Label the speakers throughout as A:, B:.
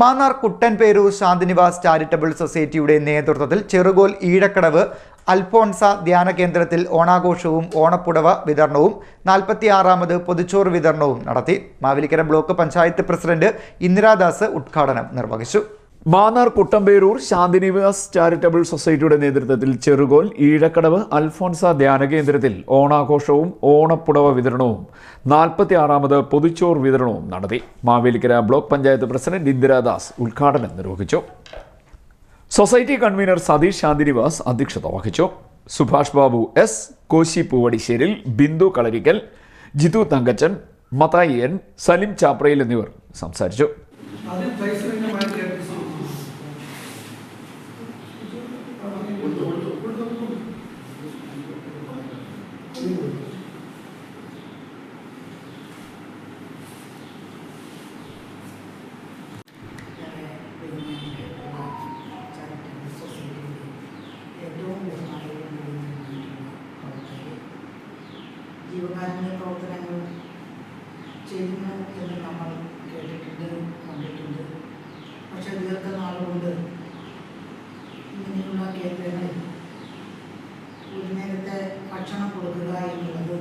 A: Mannar Kuttanperoor Shanthinivas charitable സൊസൈറ്റിയുടെ നേതൃത്വത്തിൽ ചെറുകോൽ ഈഴക്കടവ് അൽഫോൺസ ധ്യാന കേന്ദ്രത്തിൽ ഓണാഘോഷവും ഓണപ്പുടവ വിതരണവും നാൽപ്പത്തിയാറാമത് പൊതുച്ചോറ് വിതരണവും നടത്തി. മാവേലിക്കര ബ്ലോക്ക് പഞ്ചായത്ത് പ്രസിഡന്റ് ഇന്ദിരാദാസ് ഉദ്ഘാടനം നിർവഹിച്ചു.
B: മാന്നാർ കുട്ടമ്പേരൂർ ശാന്തിനിവാസ് ചാരിറ്റബിൾ സൊസൈറ്റിയുടെ നേതൃത്വത്തിൽ ചെറുകോൽ ഈഴക്കടവ് അൽഫോൺസ ധ്യാന കേന്ദ്രത്തിൽ ഓണാഘോഷവും ഓണപ്പുടവ വിതരണവും നാൽപ്പത്തി ആറാമത് പൊതിച്ചോർ വിതരണവും നടത്തി. മാവേലിക്കര ബ്ലോക്ക് പഞ്ചായത്ത് പ്രസിഡന്റ് ഇന്ദിരാദാസ് ഉദ്ഘാടനം നിർവഹിച്ചു. സൊസൈറ്റി കൺവീനർ സതീഷ് ശാന്തിനിവാസ് അധ്യക്ഷത വഹിച്ചു. സുഭാഷ് ബാബു എസ് കോശി പൂവടിശ്ശേരിൽ ബിന്ദു കളരിക്കൽ ജിതു തങ്കച്ചൻ മതായി എൻ സലിം ചാപ്രയിൽ എന്നിവർ സംസാരിച്ചു.
C: ഏറ്റവും ജീവകാരുണ്യ പ്രവർത്തനങ്ങൾ ചെയ്യുന്നു എന്ന് നമ്മൾ കേട്ടിട്ടുണ്ട് കണ്ടിട്ടുണ്ട് പക്ഷെ ദീർഘനാളുകൊണ്ട് ഇങ്ങനെയുള്ള കേന്ദ്രങ്ങളിൽ ഒരു നേരത്തെ ഭക്ഷണം കൊടുക്കുക എന്നുള്ളത്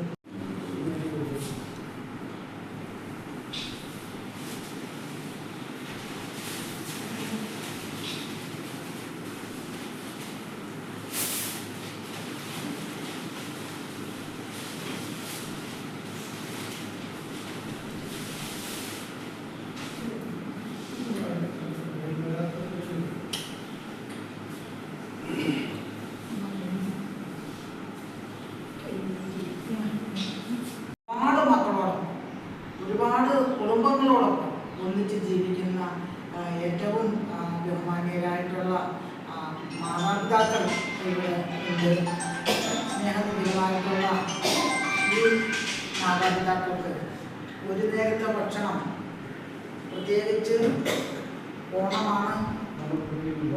C: ഒരുപാട് മക്കളോടൊപ്പം ഒരുപാട് കുടുംബങ്ങളോടൊപ്പം ഒന്നിച്ച് ജീവിക്കുന്ന ഏറ്റവും ബഹുമാനീയരായിട്ടുള്ള മാതാപിതാക്കൾ ഇവിടെ ഉണ്ട്. ഈ മാതാപിതാക്കൾക്ക് ഒരു നേരത്തെ ഭക്ഷണം പ്രത്യേകിച്ച് ഓണമാണ്.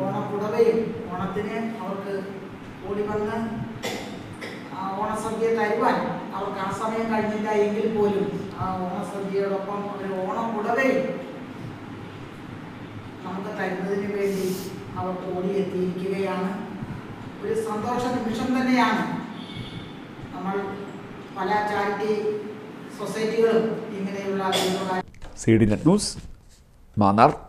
C: ഓണപ്പുടവയും ഓണത്തിന് അവർക്ക് കൂടി വന്ന് ഓണസദ്യ തരുവാൻ അവർക്ക് ആ സമയം കഴിഞ്ഞില്ല എങ്കിൽ പോലും ആ ഓണസദ്യയോടൊപ്പം ഒരു കൂടവേ നമുക്ക് തരുന്നതിന് വേണ്ടി അവർ ഓടിയെത്തിയിരിക്കുകയാണ്. ഒരു സന്തോഷ നിമിഷം തന്നെയാണ് നമ്മൾ പല ചാരിറ്റി സൊസൈറ്റികളും ഇങ്ങനെയുള്ള
B: C D net news Mannar.